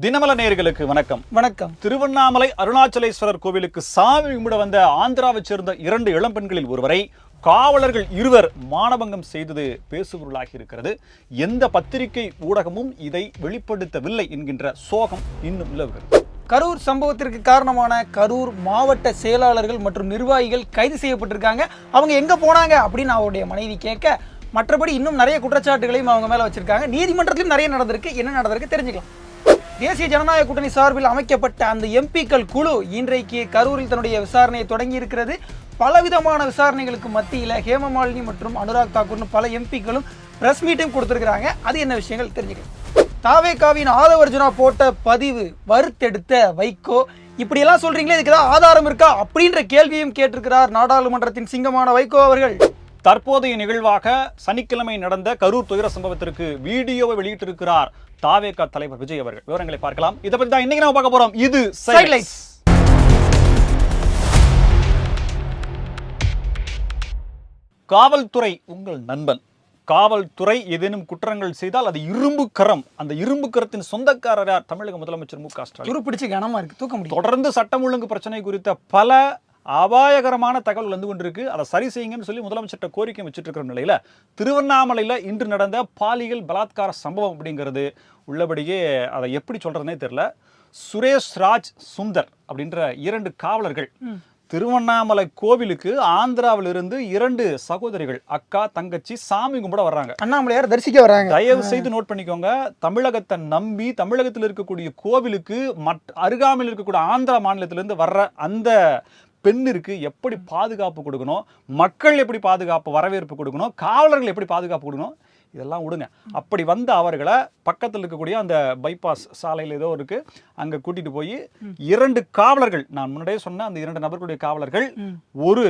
தினமல நேயர்களுக்கு வணக்கம். வணக்கம். திருவண்ணாமலை அருணாச்சலேஸ்வரர் கோவிலுக்கு சாமி கும்பிட வந்த ஆந்திராவைச் சேர்ந்த இரண்டு இளம்பெண்களில் ஒருவரை காவலர்கள் இருவர் மானபங்கம் செய்தது பேசுபொருளாகி இருக்கிறது. எந்த பத்திரிகை ஊடகமும் இதை வெளிப்படுத்தவில்லை என்கின்ற சோகம் இன்னும் நிலவுகிறது. கரூர் சம்பவத்திற்கு காரணமான கரூர் மாவட்ட செயலாளர்கள் மற்றும் நிர்வாகிகள் கைது செய்யப்பட்டிருக்காங்க. அவங்க எங்க போனாங்க அப்படின்னு அவருடைய மனைவி கேட்க மற்றபடி இன்னும் நிறைய குற்றச்சாட்டுகளையும் அவங்க மேல வச்சிருக்காங்க. நீதிமன்றத்திலும் நிறைய நடந்திருக்கு. என்ன நடந்திருக்கு தெரிஞ்சுக்கலாம். தேசிய ஜனநாயக கூட்டணி சார்பில் அமைக்கப்பட்ட அந்த எம்பிக்கள் குழு இன்றைக்கு கரூரில் தன்னுடைய விசாரணையை தொடங்கி இருக்கிறது பலவிதமான விசாரணைகளுக்கு மத்தியில் ஹேமமாலினி மற்றும் அனுராக் தாக்கூர்னு பல எம்பிக்களும் ப்ரெஸ் மீட்டும் கொடுத்துருக்குறாங்க. அது என்ன விஷயங்கள் தெரிஞ்சுக்கலாம். தாவேகாவின் ஆதவர்ஜுனா போட்ட பதிவு வறுத்தெடுத்த வைகோ. இப்படியெல்லாம் சொல்றீங்களே இதுக்கு ஏதாவது ஆதாரம் இருக்கா? அப்படின்ற கேள்வியும் கேட்டிருக்கிறார் நாடாளுமன்றத்தின் சிங்கமான வைகோ அவர்கள். தற்போதைய நிகழ்வாக சனிக்கிழமை நடந்த கரூர் துயர சம்பவத்திற்கு வீடியோவை வெளியிட்டிருக்கிறார் தாவேகா தலைவர் விஜய் அவர்கள். விவரங்களை பார்க்கலாம். இதை பத்தி தான் இன்னைக்கு நம்ம பார்க்க போறோம். இது. Sidelights. காவல்துறை உங்கள் நண்பன். காவல்துறை ஏதேனும் குற்றங்கள் செய்தால் அது இரும்பு கரம். அந்த இரும்பு கரத்தின் சொந்தக்காரர் யார்? தமிழக முதலமைச்சர் மு க ஸ்டாலின். துரு பிடிச்சு கனமா இருக்கு. தூக்க முடியும் தொடர்ந்து சட்டம் ஒழுங்கு பிரச்சனை குறித்த பல அபாயகரமான தகவல் வந்து கொண்டிருக்கு. அதை சரி செய்யுங்கன்னு சொல்லி முதலமைச்சர்கிட்ட கோரிக்கை வச்சுட்டு இருக்கிற நிலையில திருவண்ணாமலையில இன்று நடந்த பாலியல் பலாத்கார சம்பவம் அப்படிங்கிறது உள்ளபடியே அதை எப்படி சொல்றதுனே தெரியல. சுரேஷ் ராஜ் சுந்தர் அப்படின்ற இரண்டு காவலர்கள் திருவண்ணாமலை கோவிலுக்கு ஆந்திராவிலிருந்து இரண்டு சகோதரிகள் அக்கா தங்கச்சி சாமி கும்பிட வர்றாங்க. அண்ணாமலையார் தரிசிக்க வராங்க. தயவு செய்து நோட் பண்ணிக்கோங்க. தமிழகத்தை நம்பி தமிழகத்தில் இருக்கக்கூடிய கோவிலுக்கு மட் அருகாமையில் இருக்கக்கூடிய ஆந்திரா மாநிலத்திலிருந்து வர்ற அந்த பெண்ணிற்கு எப்படி பாதுகாப்பு கொடுக்கணும் மக்கள் எப்படி பாதுகாப்பு வரவேற்பு கொடுக்கணும் காவலர்கள் எப்படி பாதுகாப்பு கொடுக்கணும் இதெல்லாம் விடுங்க. அப்படி வந்த அவர்களை பக்கத்தில் இருக்கக்கூடிய அந்த பைபாஸ் சாலையில் ஏதோ இருக்கு அங்கே கூட்டிட்டு போய் இரண்டு காவலர்கள் நான் முன்னாடியே சொன்ன அந்த இரண்டு நபர்களுடைய காவலர்கள் ஒரு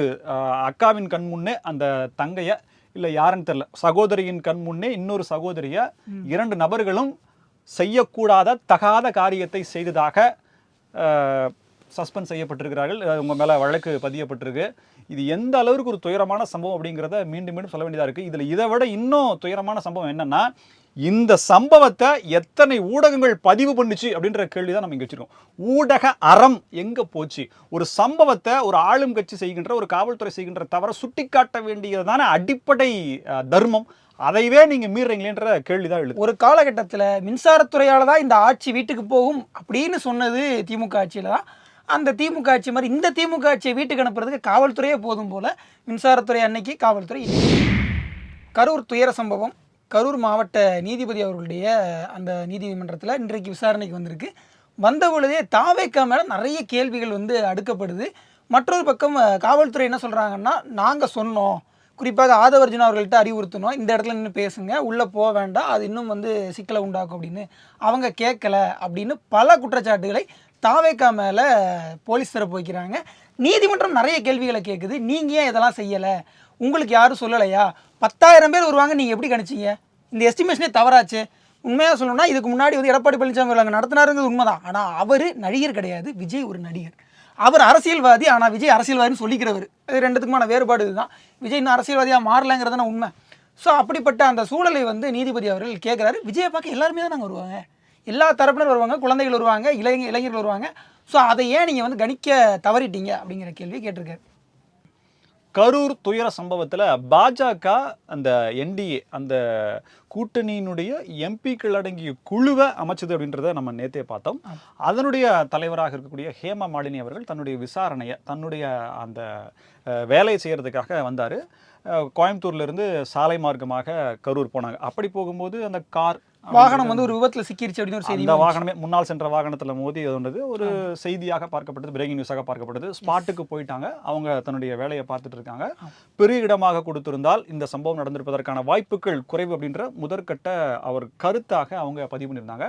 அக்காவின் கண் முன்னே அந்த தங்கைய இல்லை யாருன்னு தெரியல சகோதரியின் கண் முன்னே இன்னொரு சகோதரிய இரண்டு நபர்களும் செய்யக்கூடாத தகாத காரியத்தை செய்ததாக சஸ்பெண்ட் செய்யப்பட்டிருக்கிறார்கள். உங்கள் மேலே வழக்கு பதியப்பட்டிருக்கு. இது எந்த அளவுக்கு ஒரு துயரமான சம்பவம் அப்படிங்கிறத மீண்டும் மீண்டும் சொல்ல வேண்டியதாக இருக்குது இதில் இதை விட இன்னும் துயரமான சம்பவம் என்னன்னா இந்த சம்பவத்தை எத்தனை ஊடகங்கள் பதிவு பண்ணுச்சு அப்படின்ற கேள்வி தான் நம்ம இங்கே வச்சுருக்கோம். ஊடக அறம் எங்கே போச்சு? ஒரு சம்பவத்தை ஒரு ஆளும் கட்சி செய்கின்ற ஒரு காவல்துறை செய்கின்ற தவற சுட்டிக்காட்ட வேண்டியதான அடிப்படை தர்மம். அதைவே நீங்கள் மீறுறீங்களேன்ற கேள்வி தான் எழுது. ஒரு காலகட்டத்தில் மின்சாரத்துறையால் தான் இந்த ஆட்சி வீட்டுக்கு போகும் அப்படின்னு சொன்னது திமுக ஆட்சியில் தான். அந்த திமுக ஆட்சி மாதிரி இந்த திமுக ஆட்சியை வீட்டுக்கு அனுப்புறதுக்கு காவல்துறையே போதும் போல மின்சாரத்துறை அன்னைக்கு காவல்துறை கரூர் துயர சம்பவம். கரூர் மாவட்ட நீதிபதி அவர்களுடைய அந்த நீதிமன்றத்தில் இன்றைக்கு விசாரணைக்கு வந்திருக்கு. வந்த பொழுதே தாவேக்கா மேலே நிறைய கேள்விகள் வந்து அடுக்கப்படுது. மற்றொரு பக்கம் காவல்துறை என்ன சொல்கிறாங்கன்னா நாங்கள் சொன்னோம். குறிப்பாக ஆதவர்ஜுனா அவர்கள்ட்ட அறிவுறுத்தணும் இந்த இடத்துல நின்று பேசுங்க. உள்ளே போக வேண்டாம். அது இன்னும் வந்து சிக்கலை உண்டாக்கும் அப்படின்னு அவங்க கேட்கல அப்படின்னு பல குற்றச்சாட்டுகளை தாவேக்கா மேலே போலீஸ் தரப்பு வைக்கிறாங்க. நீதிமன்றம் நிறைய கேள்விகளை கேட்குது நீங்கள் ஏன் இதெல்லாம் செய்யலை? உங்களுக்கு யாரும் சொல்லலையா? பத்தாயிரம் பேர் வருவாங்க நீங்கள் எப்படி கணிச்சிங்க? இந்த எஸ்டிமேஷனே தவறாச்சு. உண்மையாக சொல்லணும்னா இதுக்கு முன்னாடி வந்து எடப்பாடி பழனிசாமி அவர்கள் அங்கே நடத்தினாருங்கிறது உண்மைதான். ஆனால் அவர் நடிகர் கிடையாது. விஜய் ஒரு நடிகர். அவர் அரசியல்வாதி ஆனால் விஜய் அரசியல்வாதின்னு சொல்லிக்கிறவர். இது ரெண்டுத்துக்குமான வேறுபாடு இதுதான். விஜய் இன்னும் அரசியல்வாதியாக மாறலைங்கிறதான உண்மை. ஸோ அப்படிப்பட்ட அந்த சூழலை வந்து நீதிபதி அவர்கள் கேட்குறாரு விஜயை பார்க்க எல்லாருமே தான் நாங்கள் வருவாங்க. எல்லா தரப்பினர் வருவாங்க குழந்தைகள் வருவாங்க இளைஞ இளைஞர்கள் வருவாங்க. ஸோ அதை ஏன் நீங்கள் வந்து கணிக்க தவறிட்டீங்க அப்படிங்கிற கேள்வி கேட்டிருக்காரு. கரூர் துயர சம்பவத்தில் பாஜக அந்த என்டிஏ அந்த கூட்டணியினுடைய எம்பிக்கள் அடங்கிய குழுவை அமைச்சது அப்படின்றத நம்ம நேத்தே பார்த்தோம். அதனுடைய தலைவராக இருக்கக்கூடிய ஹேமா மாலினி அவர்கள் தன்னுடைய விசாரணையை தன்னுடைய அந்த வேலையை செய்யறதுக்காக வந்தார். கோயம்புத்தூர்ல இருந்து சாலை மார்க்கமாக கரூர் போனாங்க. அப்படி போகும்போது அந்த கார் வாகனம் வந்து ஒரு விபத்தில் சிக்கிருச்சு அப்படின்னு ஒரு செய்தி வாகனமே முன்னால் சென்ற வாகனத்துல மோதி அது ஒரு செய்தியாக பார்க்கப்பட்டது பிரேக்கிங் நியூஸாக பார்க்கப்பட்டது. ஸ்பாட்டுக்கு போயிட்டாங்க. அவங்க தன்னுடைய வேலையை பார்த்துட்டு இருக்காங்க. பெரிய இடமாக கொடுத்திருந்தால் இந்த சம்பவம் நடந்திருப்பதற்கான வாய்ப்புகள் குறைவு அப்படின்ற முதற்கட்ட அவர் கருத்தாக அவங்க பதிவு பண்ணியிருந்தாங்க.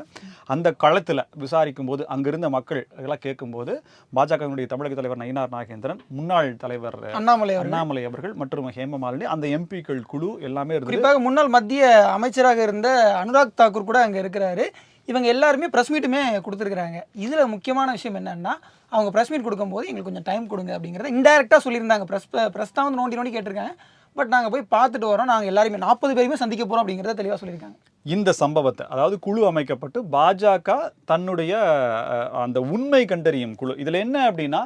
அந்த களத்துல விசாரிக்கும் போது அங்கிருந்த மக்கள் இதெல்லாம் கேட்கும்போது பாஜகவினுடைய தமிழக தலைவர் நயினார் நாகேந்திரன் முன்னாள் தலைவர் அண்ணாமலை அண்ணாமலை அவர்கள் மற்றும் ஹேமமாலினி அந்த எம்பிக்கள் குழு எல்லாமே குறிப்பாக முன்னாள் மத்திய அமைச்சராக இருந்த அனுராக் தாக்கூர் கூட அங்கே இருக்கிறாரு. இவங்க எல்லாருமே ப்ரெஸ் மீட்டுமே கொடுத்துருக்குறாங்க. இதில் முக்கியமான விஷயம் என்னென்னா அவங்க ப்ரெஸ் மீட் கொடுக்கும்போது எங்களுக்கு கொஞ்சம் டைம் கொடுங்க அப்படிங்கிறத இன்டெரக்டாக சொல்லியிருந்தாங்க. ப்ரெஸ் ப்ரெஸ் தான் வந்து நோண்டி நோண்டி கேட்டிருக்காங்க. பட் நாங்கள் போய் பார்த்துட்டு வரோம். நாங்கள் எல்லாருமே நாற்பது பேருமே சந்திக்க போகிறோம் அப்படிங்கிறத தெளிவாக சொல்லியிருக்காங்க. இந்த சம்பவத்தை அதாவது குழு அமைக்கப்பட்டு பாஜக தன்னுடைய அந்த உண்மை கண்டறியும் குழு. இதில் என்ன அப்படின்னா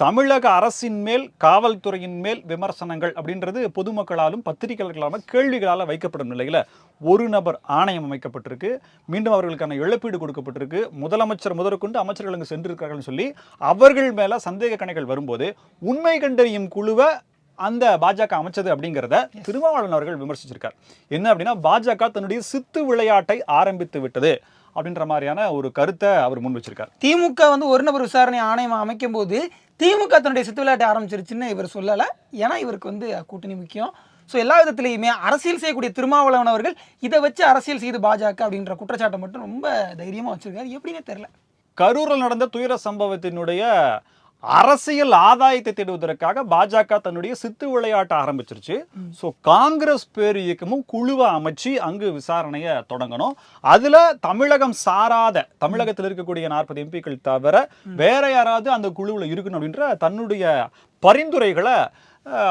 தமிழக அரசின் மேல் காவல்துறையின் மேல் விமர்சனங்கள் அப்படின்றது பொதுமக்களாலும் பத்திரிகையாளர்களாலும் கேள்விகளால் வைக்கப்படும் நிலையில ஒரு நபர் ஆணையம் அமைக்கப்பட்டிருக்கு. மீண்டும் அவர்களுக்கான இழப்பீடு கொடுக்கப்பட்டிருக்கு. முதலமைச்சர் முதற்கொண்டு அமைச்சர்கள் அங்கு சென்றிருக்கிறார்கள் சொல்லி அவர்கள் மேல சந்தேக கணைகள் வரும்போது உண்மை கண்டறியும் குழுவை அந்த பாஜக அமைச்சது அப்படிங்கிறத திருமாவளவன் அவர்கள் விமர்சிச்சிருக்கார். என்ன அப்படின்னா பாஜக தன்னுடைய சித்து விளையாட்டை ஆரம்பித்து விட்டது அப்படின்ற மாதிரியான ஒரு கருத்தை அவர் முன் வச்சிருக்கார். திமுக வந்து ஒரு நபர் விசாரணை ஆணையம் அமைக்கும் போது திமுக தன்னுடைய சித்து விளையாட்டை ஆரம்பிச்சிருச்சுன்னு இவர் சொல்லலை. ஏன்னா இவருக்கு வந்து கூட்டணி முக்கியம். ஸோ எல்லா விதத்துலையுமே அரசியல் செய்யக்கூடிய திருமாவளவன் அவர்கள் இதை வச்சு அரசியல் செய்து பாஜக அப்படின்ற குற்றச்சாட்டை மட்டும் ரொம்ப தைரியமாக வச்சுருக்காரு. எப்படின்னே தெரில கரூரில் நடந்த துயர சம்பவத்தினுடைய அரசியல் ஆதாயத்தை தேடுவதற்காக பாஜக தன்னுடைய சித்து விளையாட்ட ஆரம்பிச்சிருச்சு. ஸோ காங்கிரஸ் பேர் இயக்கமும் குழுவை அமைச்சு அங்கு விசாரணையை தொடங்கணும். அதுல தமிழகம் சாராத தமிழகத்தில் இருக்கக்கூடிய நாற்பது எம்பிக்கள் தவிர வேற யாராவது அந்த குழுவில் இருக்கணும் அப்படின்ற தன்னுடைய பரிந்துரைகளை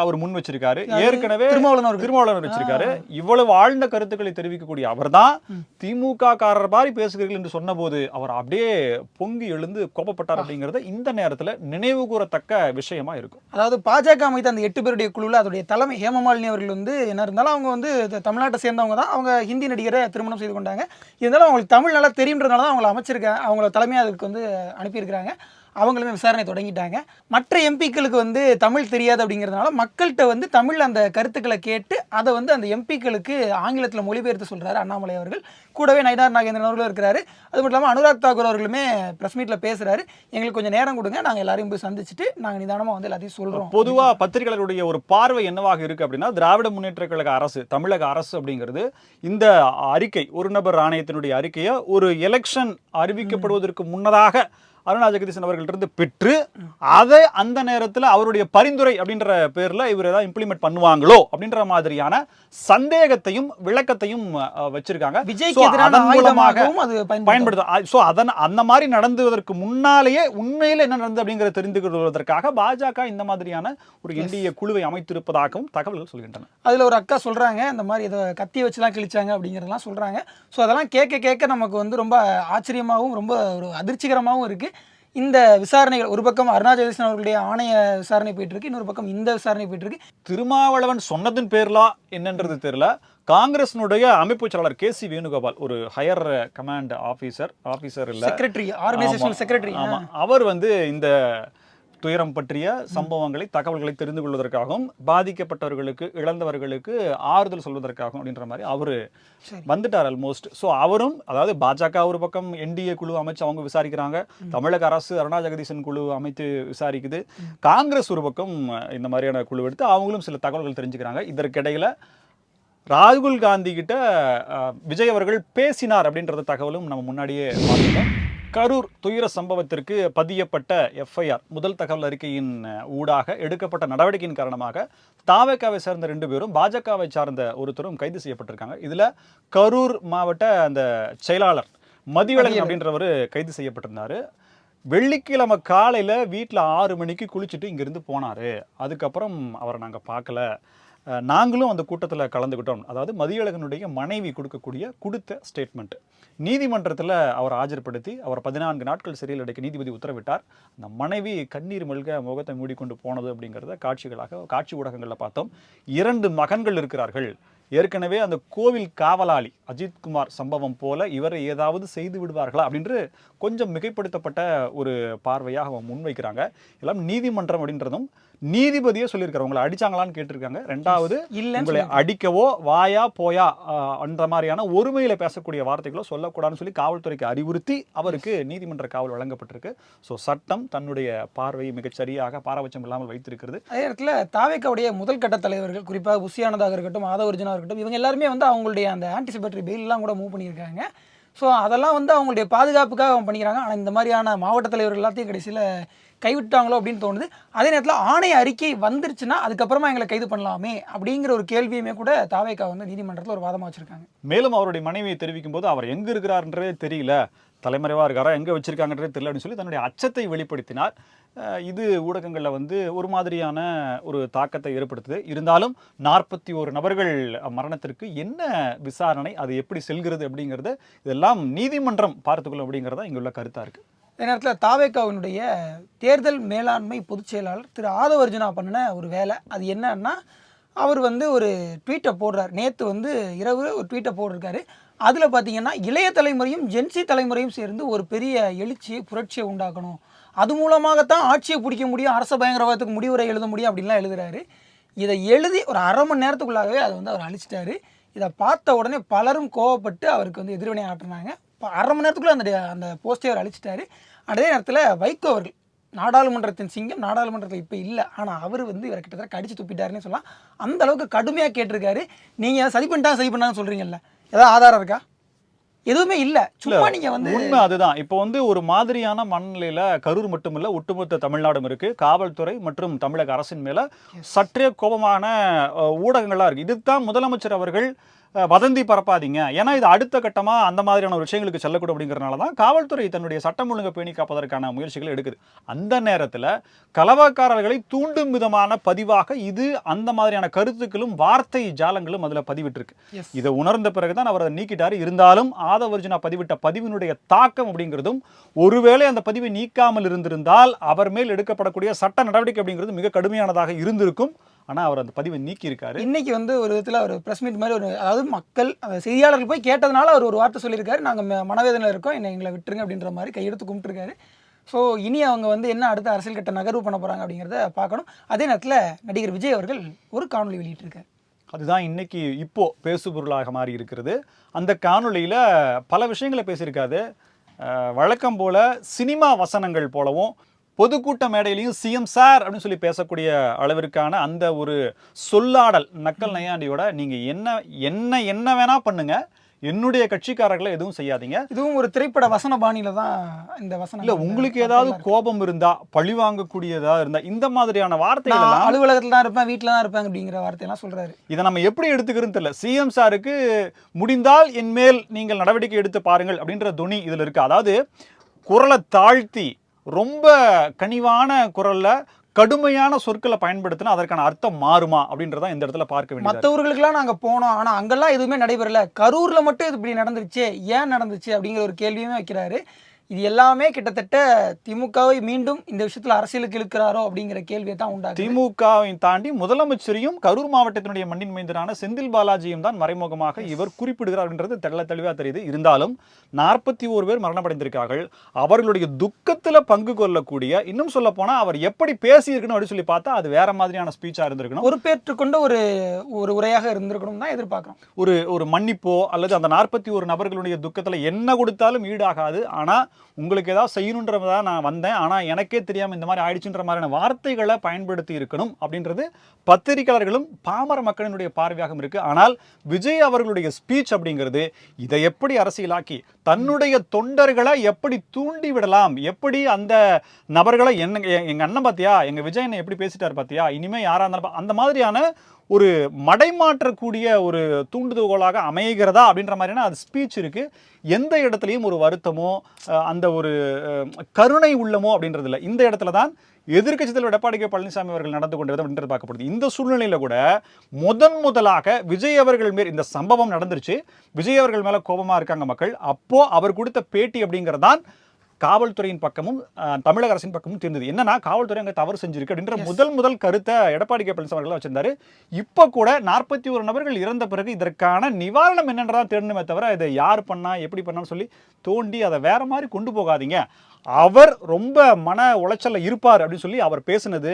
அவர் முன் வச்சிருக்காரு. ஏற்கனவே திருமாவளவன். திருமாவளவன் வச்சிருக்காரு. இவ்வளவு ஆழ்ந்த கருத்துக்களை தெரிவிக்கக்கூடிய அவர்தான் திமுக காரர் மாதிரி பேசுகிறீர்கள் என்று சொன்னபோது அவர் அப்படியே பொங்கி எழுந்து கோபப்பட்டார் அப்படிங்கறது இந்த நேரத்துல நினைவு கூறத்தக்க விஷயமா இருக்கும். அதாவது பாஜக அமைத்த அந்த எட்டு பேருடைய குழுவில் அதோடைய தலைமை ஹேமமாலினி அவர்கள் வந்து என்ன இருந்தாலும் அவங்க வந்து தமிழ்நாட்டை சேர்ந்தவங்க தான். அவங்க ஹிந்தி நடிகரை திருமணம் செய்து கொண்டாங்க. இருந்தாலும் அவங்களுக்கு தமிழ் நல்லா தெரியுன்றதுனால தான் அவங்கள அமைச்சிருக்காங்க அவங்கள தலைமையாக அதுக்கு வந்து அனுப்பியிருக்கிறாங்க. அவங்களுமே விசாரணை தொடங்கிட்டாங்க. மற்ற எம்பிக்களுக்கு வந்து தமிழ் தெரியாது அப்படிங்கிறதுனால மக்கள்கிட்ட வந்து தமிழ் அந்த கருத்துக்களை கேட்டு அதை வந்து அந்த எம்பிக்களுக்கு ஆங்கிலத்தில் மொழிபெயர்த்து சொல்கிறாரு அண்ணாமலை அவர்கள். கூடவே நயினார் நாகேந்திரன் அவர்களும் இருக்கிறாரு. அது மட்டும் இல்லாமல் அனுராக் தாக்கூர் அவர்களுமே ப்ரெஸ் மீட்டில் பேசுகிறாரு எங்களுக்கு கொஞ்சம் நேரம் கொடுங்க நாங்கள் எல்லாரையும் போய் சந்திச்சுட்டு நாங்கள் நிதானமாக வந்து எல்லாத்தையும் சொல்கிறோம் பொதுவாக பத்திரிகையாளருடைய ஒரு பார்வை என்னவாக இருக்குது அப்படின்னா திராவிட முன்னேற்ற கழக அரசு தமிழக அரசு அப்படிங்கிறது இந்த அறிக்கை ஒரு நபர் ஆணையத்தினுடைய அறிக்கையை ஒரு எலெக்ஷன் அறிவிக்கப்படுவதற்கு முன்னதாக அருணா ஜெகதீசன் அவர்கள்ட்ட பெற்று அதை அந்த நேரத்துல அவருடைய பரிந்துரை அப்படின்ற பேர்ல இவர் ஏதாவது இம்ப்ளிமெண்ட் பண்ணுவாங்களோ அப்படின்ற மாதிரியான சந்தேகத்தையும் விளக்கத்தையும் வச்சிருக்காங்க. விஜய்க்கு So, எதிரான அதன் மூலமாக ஆயுதமாகவும் அது பயன்படுத்த பயன்படுத்த ஸோ அதன் அந்த மாதிரி நடந்துவதற்கு முன்னாலேயே உண்மையில என்ன நடந்தது அப்படிங்கிறத தெரிந்து கொள்வதற்காக பாஜக இந்த மாதிரியான ஒரு என்டிஏ குழுவை அமைத்திருப்பதாகவும் தகவல்கள் சொல்கின்றன. அதில் ஒரு அக்கா சொல்கிறாங்க இந்த மாதிரி இதை கத்தி வச்சுலாம் கிழிச்சாங்க அப்படிங்கிறதெல்லாம் சொல்கிறாங்க ஸோ அதெல்லாம் கேட்க கேட்க நமக்கு வந்து ரொம்ப ஆச்சரியமாகவும் ரொம்ப ஒரு அதிர்ச்சிகரமாகவும் இருக்குது இந்த விசாரணைகள் ஒரு பக்கம் அருணா ஜெகதீசன் அவர்களுடைய ஆணைய விசாரணை போயிட்டு இருக்கு இன்னொரு பக்கம் இந்த விசாரணை போயிட்டு இருக்கு திருமாவளவன் சொன்னதன் பேர்லா என்னன்றது தெரியல. காங்கிரஸினுடைய அமைப்பு செயலாளர் கே சி வேணுகோபால் ஒரு ஹையர் கமாண்ட் ஆபீசர் ஆபீசர் இல்ல. செக்ரட்டரி ஆர்கனைசேஷனல் செக்ரட்டரி ஆமா. அவர் வந்து இந்த துயரம் பற்றிய சம்பவங்களை தகவல்களை தெரிந்து கொள்வதற்காகவும் பாதிக்கப்பட்டவர்களுக்கு இழந்தவர்களுக்கு ஆறுதல் சொல்வதற்காகவும் அப்படின்ற மாதிரி அவரு. வந்துட்டார் ஆல்மோஸ்ட் ஸோ அவரும் அதாவது பாஜக ஒரு பக்கம் என்டிஏ குழு அமைச்சு அவங்க விசாரிக்கிறாங்க தமிழக அரசு அருணா ஜெகதீசன் குழு அமைத்து விசாரிக்குது. காங்கிரஸ் ஒரு பக்கம் இந்த மாதிரியான குழு எடுத்து அவங்களும் சில தகவல்கள் தெரிஞ்சுக்கிறாங்க. இதற்கிடையில ராகுல் காந்தி கிட்ட விஜய் அவர்கள் பேசினார் அப்படின்றத தகவலும் நம்ம முன்னாடியே பார்த்துட்டோம். கரூர் துயர சம்பவத்திற்கு பதியப்பட்ட எஃப்ஐஆர் முதல் தகவல் அறிக்கையின் ஊடாக எடுக்கப்பட்ட நடவடிக்கையின் காரணமாக தாவேக்காவை சேர்ந்த ரெண்டு பேரும் பாஜகவை சார்ந்த ஒருத்தரும் கைது செய்யப்பட்டிருக்காங்க. இதுல கரூர் மாவட்ட அந்த செயலாளர் மதிவழகன் அப்படின்றவர் கைது செய்யப்பட்டிருந்தாரு. வெள்ளிக்கிழமை காலையில் வீட்டில் ஆறு மணிக்கு குளிச்சுட்டு இங்கேருந்து போனார். அதுக்கப்புறம் அவரை நாங்கள் பார்க்கல. நாங்களும் அந்த கூட்டத்தில் கலந்துக்கிட்டோம். அதாவது மதியழகனுடைய மனைவி கொடுக்கக்கூடிய கொடுத்த ஸ்டேட்மெண்ட் நீதிமன்றத்தில் அவர் ஆஜர்படுத்தி அவர் பதினான்கு நாட்கள் சிறையில் அடைக்க நீதிபதி உத்தரவிட்டார். அந்த மனைவி கண்ணீர் மல்க முகத்தை மூடிக்கொண்டு போனது அப்படிங்கிறத காட்சிகளாக காட்சி ஊடகங்களில் பார்த்தோம். இரண்டு மகன்கள் இருக்கிறார்கள். ஏற்கனவே அந்த கோவில் காவலாளி அஜித்குமார் சம்பவம் போல இவரை ஏதாவது செய்து விடுவார்களா அப்படின்று கொஞ்சம் மிகைப்படுத்தப்பட்ட ஒரு பார்வையாக அவங்க முன்வைக்கிறாங்க. எல்லாம் நீதிமன்றம் அப்படின்றதும் நீதிபதியே சொல்லியிருக்காரு. உங்களை அடிச்சாங்களான்னு கேட்டிருக்காங்க. ரெண்டாவது இல்லைன்னு உங்களை அடிக்கவோ வாயா போயா அந்த மாதிரியான ஒருமையில பேசக்கூடிய வார்த்தைகளோ சொல்லக்கூடாதுன்னு சொல்லி காவல்துறைக்கு அறிவுறுத்தி அவருக்கு நீதிமன்ற காவல் வழங்கப்பட்டிருக்கு. ஸோ சட்டம் தன்னுடைய பார்வையை மிகச் சரியாக பாரபட்சம் இல்லாமல் வைத்திருக்கிறது. அதே நேரத்தில் தாவேக்காவுடைய முதல் கட்ட தலைவர்கள் குறிப்பாக புஷியானதாக இருக்கட்டும் ஆதவர்ஜனாக இருக்கட்டும் இவங்க எல்லாருமே வந்து அவங்களுடைய அந்த ஆன்டிசிபேட்டரி பெயிலெலாம் கூட மூவ் பண்ணியிருக்காங்க. ஸோ அதெல்லாம் வந்து அவங்களுடைய பாதுகாப்புக்காக அவங்க பண்ணிக்கிறாங்க. ஆனால் இந்த மாதிரியான மாவட்ட தலைவர் எல்லாத்தையும் கடைசியில் கைவிட்டாங்களோ அப்படின்னு தோணுது. அதே நேரத்தில் ஆணைய அறிக்கை வந்துருச்சுன்னா அதுக்கப்புறமா எங்களை கைது பண்ணலாமே அப்படிங்கிற ஒரு கேள்வியுமே கூட தாவேக்கா வந்து நீதிமன்றத்தில் ஒரு வாதமாக வச்சுருக்காங்க. மேலும் அவருடைய மனைவியை தெரிவிக்கும் போது அவர் எங்கே இருக்கிறாருன்றதே தெரியல. தலைமறைவாக இருக்காரா எங்கே வச்சிருக்காங்கன்றதே தெரியல அப்படின்னு சொல்லி தன்னுடைய அச்சத்தை வெளிப்படுத்தினார். இது ஊடகங்களில் வந்து ஒரு மாதிரியான ஒரு தாக்கத்தை ஏற்படுத்துது. இருந்தாலும் நாற்பத்தி ஒரு நபர்கள் மரணத்திற்கு என்ன விசாரணை அது எப்படி செல்கிறது அப்படிங்கிறத இதெல்லாம் நீதிமன்றம் பார்த்துக்கொள்ளும் அப்படிங்கிறதா இங்குள்ள கருத்தாக இருக்குது இந்த நேரத்தில் தாவேக்காவினுடைய தேர்தல் மேலாண்மை பொதுச் செயலாளர் திரு ஆதவர்ஜுனா பண்ணின ஒரு வேலை அது என்னன்னா அவர் வந்து ஒரு ட்வீட்டை போடுறார். நேற்று வந்து இரவு ஒரு ட்வீட்டை போட்டிருக்காரு. அதில் பார்த்தீங்கன்னா இளைய தலைமுறையும் ஜென்சி தலைமுறையும் சேர்ந்து ஒரு பெரிய எழுச்சியை புரட்சியை உண்டாக்கணும். அது மூலமாகத்தான் ஆட்சியை பிடிக்க முடியும் அரச பயங்கரவாதத்துக்கு முடிவுரை எழுத முடியும் அப்படின்லாம் எழுதுகிறாரு இதை எழுதி ஒரு அரை மணி நேரத்துக்குள்ளாகவே அதை வந்து அவர் அழிச்சிட்டாரு. இதை பார்த்த உடனே பலரும் கோவப்பட்டு அவருக்கு வந்து எதிர்வினை ஆட்டினாங்க இப்போ அரை மணி நேரத்துக்குள்ளே அந்த அந்த போஸ்டே அவர் அழிச்சிட்டாரு. அதே நேரத்தில் வைகோ அவர்கள் நாடாளுமன்றத்தின் சிங்கம் நாடாளுமன்றத்தில் இப்போ இல்லை ஆனால் அவர் வந்து இவரை கிட்டத்தட்ட கடிச்சு துப்பிட்டாருன்னு சொல்லலாம். அந்த அளவுக்கு கடுமையாக கேட்டிருக்காரு. நீங்கள் சரி பண்ணிட்டா சரி பண்ணான்னு சொல்கிறீங்கல்ல ஏதாவது ஆதாரம் இருக்கா? எதுவுமே இல்லை. சும்மா நீங்கள் வந்து உண்மை அதுதான். இப்போ வந்து ஒரு மாதிரியான மனநிலையில கரூர் மட்டுமில்ல ஒட்டுமொத்த தமிழ்நாடும் இருக்கு. காவல்துறை மற்றும் தமிழக அரசின் மேல சற்றே கோபமான ஊடகங்களா இருக்கு. இதுதான் முதலமைச்சர் அவர்கள் வதந்தி பரப்பாதீங்க. ஏன்னா இது அடுத்த கட்டமா அந்த மாதிரியான ஒரு விஷயங்களுக்கு செல்லக்கூடும் அப்படிங்கறதுனால தான் காவல்துறை தன்னுடைய சட்டம் ஒழுங்கை பேணி காப்பதற்கான முயற்சிகளை எடுக்குது. அந்த நேரத்துல கலவக்காரர்களை தூண்டும் விதமான பதிவாக இது அந்த மாதிரியான கருத்துக்களும் வார்த்தை ஜாலங்களும் அதுல பதிவிட்டிருக்கு. இதை உணர்ந்த பிறகுதான் அவர் அதை நீக்கிட்டாரு. இருந்தாலும் ஆதவர்ஜுனா பதிவிட்ட பதிவினுடைய தாக்கம் அப்படிங்கிறதும் ஒருவேளை அந்த பதிவை நீக்காமல் இருந்திருந்தால் அவர் மேல் எடுக்கப்படக்கூடிய சட்ட நடவடிக்கை அப்படிங்கிறது மிக கடுமையானதாக இருந்திருக்கும். ஆனா அவர் அந்த பதிவை நீக்கி இருக்காரு இன்னைக்கு வந்து ஒரு விதத்தில் ஒரு ப்ரெஸ் மீட் மாதிரி ஒரு அதாவது மக்கள் செய்தியாளர்கள் போய் கேட்டதுனால அவர் ஒரு வார்த்தை சொல்லியிருக்காரு. நாங்கள் மனவேதனையில் இருக்கோம். என்னை எங்களை விட்டுருங்க அப்படின்ற மாதிரி கையெடுத்து கும்பிட்டுருக்காரு. ஸோ இனி அவங்க வந்து என்ன அடுத்த அரசியல் கட்ட நகர்வு பண்ண போகிறாங்க அப்படிங்கிறத பார்க்கணும். அதே நேரத்தில் நடிகர் விஜய் அவர்கள் ஒரு காணொலி வெளியிட்டிருக்காரு. அதுதான் இன்னைக்கு இப்போ பேசுபொருளாக மாறி இருக்கிறது. அந்த காணொளியில பல விஷயங்களை பேசியிருக்காரு. அஹ், வழக்கம் போல சினிமா வசனங்கள் போலவும் பொதுக்கூட்ட மேடையிலையும் சிஎம் சார் அப்படின்னு சொல்லி பேசக்கூடிய அளவிற்கான அந்த ஒரு சொல்லாடல் நக்கல் நையாண்டியோட நீங்க என்ன என்ன என்ன வேணா பண்ணுங்க. என்னுடைய கட்சிக்காரர்களை எதுவும் செய்யாதீங்க. இதுவும் ஒரு திரைப்பட வசன பாணியில தான் இந்த வசனம் இல்ல உங்களுக்கு ஏதாவது கோபம் இருந்தா பழி வாங்கக்கூடியதா இருந்தா இந்த மாதிரியான எல்லாம் அலுவலகத்தில் தான் இருப்பேன் வீட்டில் தான் இருப்பேன் அப்படிங்கிற வார்த்தையெல்லாம் சொல்றாரு. இதை நம்ம எப்படி எடுத்துக்கிறோன்னு தெரியல. சிஎம் சாருக்கு முடிந்தால் என் மேல் நீங்கள் நடவடிக்கை எடுத்து பாருங்கள் அப்படின்ற துணி இதுல இருக்கு. அதாவது குரலை தாழ்த்தி ரொம்ப கனிவான குரல்ல கடுமையான சொற்களை பயன்படுத்தினா அதற்கான அர்த்தம் மாறுமா அப்படின்றத இந்த இடத்துல பார்க்க வேண்டும் மற்ற ஊர்களுக்கெல்லாம் நாங்கள் போனோம். ஆனால் அங்கெல்லாம் எதுவுமே நடைபெறல. கரூரில் மட்டும் இது இப்படி நடந்துருச்சு ஏன் நடந்துச்சு அப்படிங்கிற ஒரு கேள்வியுமே வைக்கிறாரு. இது எல்லாமே கிட்டத்தட்ட திமுகவை மீண்டும் இந்த விஷயத்தில் அரசியலுக்கு இழுக்கிறாரோ அப்படிங்கிற கேள்வியை தான் உண்டாகுது திமுகவை தாண்டி முதலமைச்சரையும் கரூர் மாவட்டத்தினுடைய மண்ணின் மைந்தரான செந்தில் பாலாஜியும் தான் மறைமுகமாக இவர் குறிப்பிடுகிறார் அப்படின்றது தெள்ள தெளிவாக தெரியுது. இருந்தாலும் நாற்பத்தி ஓரு பேர் மரணமடைந்திருக்கார்கள். அவர்களுடைய துக்கத்துல பங்கு கொள்ளக்கூடிய இன்னும் சொல்ல போனா அவர் எப்படி பேசியிருக்கணும் அப்படின்னு சொல்லி பார்த்தா அது வேற மாதிரியான ஸ்பீச்சா இருந்திருக்கணும். பொறுப்பேற்றுக் கொண்ட ஒரு ஒரு உரையாக இருந்திருக்கணும் தான் எதிர்பார்க்குறோம். ஒரு ஒரு மன்னிப்போ அல்லது அந்த நாற்பத்தி ஒரு நபர்களுடைய துக்கத்துல என்ன கொடுத்தாலும் ஈடாகாது. ஆனா உங்களுக்கு ஏதாவது செய்யணுன்றதாக நான் வந்தேன். ஆனால் எனக்கே தெரியாமல் இந்த மாதிரி ஆயிடுச்சுன்ற மாதிரியான வார்த்தைகளை பயன்படுத்தி இருக்கணும் அப்படின்றது பத்திரிகையாளர்களும் பாமர மக்களினுடைய பார்வையாகவும் இருக்குது ஆனால் விஜய் அவர்களுடைய ஸ்பீச் அப்படிங்கிறது இதை எப்படி அரசியலாக்கி தன்னுடைய தொண்டர்களை எப்படி தூண்டி விடலாம் எப்படி அந்த நபர்களை என்ன எ- அண்ணன் பார்த்தியா எங்கள் விஜய் என்ன எப்படி பேசிட்டார் பார்த்தியா இனிமேல் யாராக இருந்தாலும் அந்த மாதிரியான ஒரு மடைமாற்றக்கூடிய ஒரு தூண்டுதோலாக அமைகிறதா அப்படின்ற மாதிரியான அது ஸ்பீச் இருக்குது எந்த இடத்துலையும் ஒரு வருத்தமோ அந்த ஒரு கருணை உள்ளமோ அப்படின்றது இல்லை இந்த இடத்துல தான் எதிர்கட்சி தலைவர் எடப்பாடி கே. பழனிசாமி அவர்கள் நடந்து கொண்ட விதம் அப்படின்றது பார்க்கப்படுது. இந்த சூழ்நிலையில கூட முதன் முதலாக விஜய் அவர்கள் மேல் இந்த சம்பவம் நடந்துருச்சு. விஜய் அவர்கள் மேல கோபமா இருக்காங்க மக்கள். அப்போ அவர் கொடுத்த பேட்டி அப்படிங்கிறதான் காவல்துறையின் பக்கமும் தமிழக அரசின் பக்கமும் தெரிந்தது. என்னன்னா காவல்துறை அங்க தவறு செஞ்சிருக்கு அப்படின்ற முதல் முதல் கருத்தை எடப்பாடி கே. பழனிசாமி அவர்கள் வச்சிருந்தாரு. இப்போ கூட நாற்பத்தி ஒரு நபர்கள் இறந்த பிறகு இதற்கான நிவாரணம் என்னன்றதா தேடணுமே தவிர இதை யார் பண்ணா எப்படி பண்ணான்னு சொல்லி தோண்டி அதை வேற மாதிரி கொண்டு போகாதீங்க. அவர் ரொம்ப மன உளைச்சல்ல இருப்பார் அப்படின்னு சொல்லி அவர் பேசுனது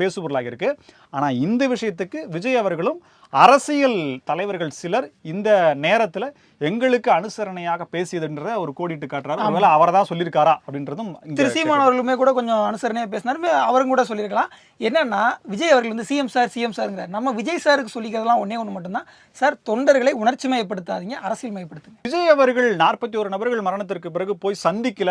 பேசுபொருளாக இருக்கு. ஆனா இந்த விஷயத்துக்கு விஜய் அவர்களும் அரசியல் தலைவர்கள் சிலர் இந்த நேரத்துல எங்களுக்கு அனுசரணையாக பேசியதுன்றத ஒரு கோடிட்டு காட்டுறாரு. ஒருவேளை அவர் தான் சொல்லியிருக்காரா அப்படின்றதும் திரு சீமான் அவர்களுமே கூட கொஞ்சம் அனுசரணையாக பேசினார். அவரும் கூட சொல்லியிருக்கலாம். என்னன்னா விஜய் அவர்கள் வந்து சிஎம் சார் சிஎம் சாருங்கிறார் நம்ம விஜய் சாருக்கு சொல்லிக்கிறதெல்லாம் ஒன்றே ஒன்று மட்டும்தான். சார் தொண்டர்களை உணர்ச்சி மயப்படுத்தாதீங்க அரசியல் மயப்படுத்துங்க. விஜய் அவர்கள் நாற்பத்தி ஒரு நபர்கள் மரணத்திற்கு பிறகு போய் சந்திக்கல.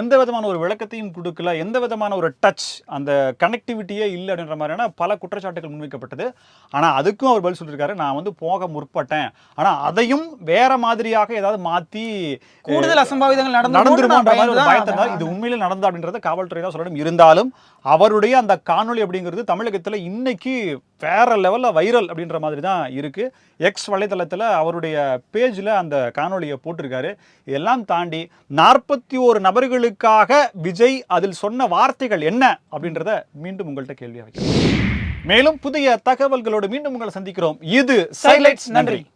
எந்த விதமான ஒரு விளக்கத்தையும் கொடுக்கல. எந்த விதமான ஒரு டச் அந்த கனெக்டிவிட்டியே இல்லை அப்படின்ற மாதிரியான பல குற்றச்சாட்டுகள் முன்வைக்கப்பட்டது. ஆனா அதுக்கும் அவர் ஒரு பதில் சொல்லியிருக்காரு நான் வந்து போக முற்பட்டேன். ஆனா அதையும் வேற மாதிரியாக ஏதாவது மாத்தி கூடுதல் அசம்பாவிதங்கள் நடந்துருமான்ற மாதிரி இது உண்மையில நடந்தா அப்படின்றத காவல்துறை தான் சொல்லணும். இருந்தாலும் அவருடைய அந்த காணொளி அப்படிங்கிறது தமிழகத்துல இன்னைக்கு வேற லெவல்ல வைரல் அப்படின்ற மாதிரி தான் இருக்கு. எக்ஸ் வலைதளத்துல அவருடைய பேஜ்ல அந்த காணொளியை போட்டிருக்காரு. இதெல்லாம் தாண்டி நாற்பத்தி ஒரு நபர்களுக்காக விஜய் அதில் சொன்ன வார்த்தைகள் என்ன அப்படின்றத மீண்டும் உங்கள்கிட்ட கேள்வியா வைக்கிறேன். மேலும் புதிய தகவல்களோடு மீண்டும் உங்களை சந்திக்கிறோம். இது சைலைட்ஸ் நன்றி.